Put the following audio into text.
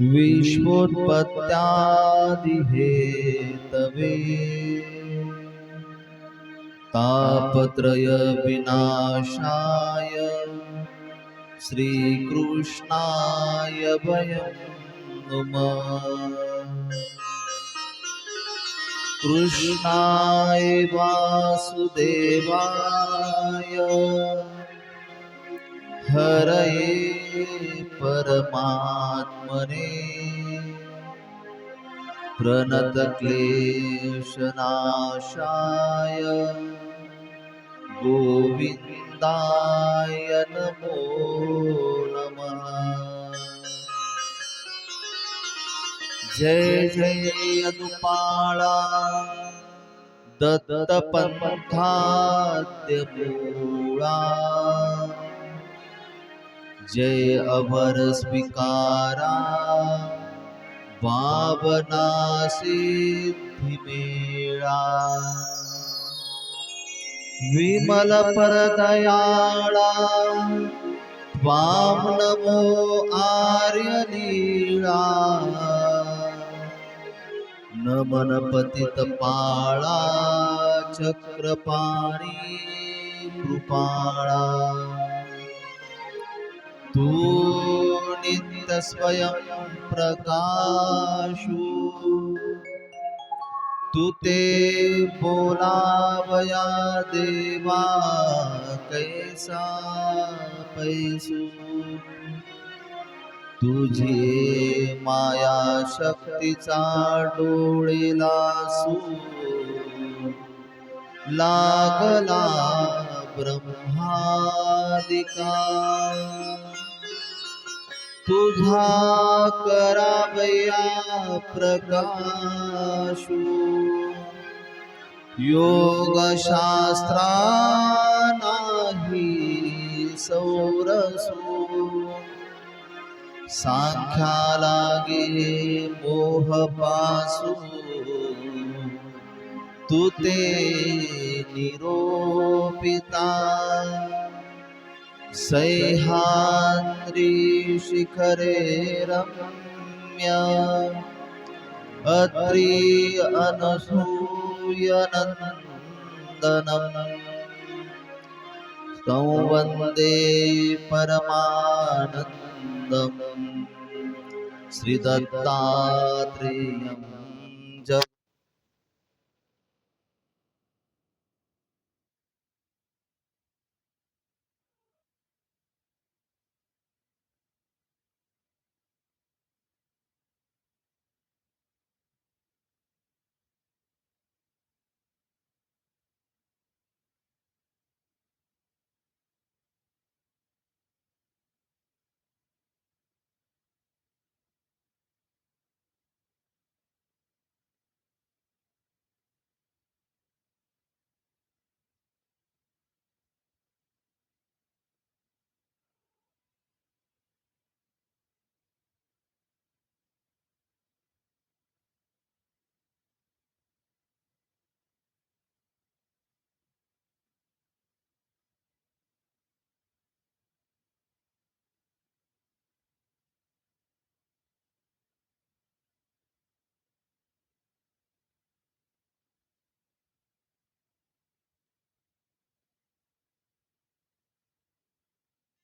विश्वोत्पत्त्यादिहेतवे तापत्रयविनाशाय श्रीकृष्णाय वयं नुमः। कृष्णाय वासुदेवाय। हरये परमात्मने। प्रणतक्लेशनाशाय गोविन्दाय नमो नमः। जय जय यदुपाळा दत्तपंथाद्यमूळा जय अभर स्वीकारा। वामना सिद्धि मेळा। विमल परदयाळा। त्वां नमो आर्यलीळा नमन पतित पाळा। चक्रपाणी कृपाळा। तू नित्य स्वयं प्रकाशू। तू ते बोलावया देवा कैसा पैसू। तुझे माया शक्तीचा डोळेला सू। लागला ब्रह्मादिका। तुझा करावया प्रकाशू। योगशास्त्रा नाही सौरसू। सांख्या लागे मोह पासू। तू ते निरोपिता। सह्याद्री शिखरे रम्य। अत्रि अनसूयनन्दनम्। संवन्दे परमानन्दम्। श्रीदत्तात्रेयम्।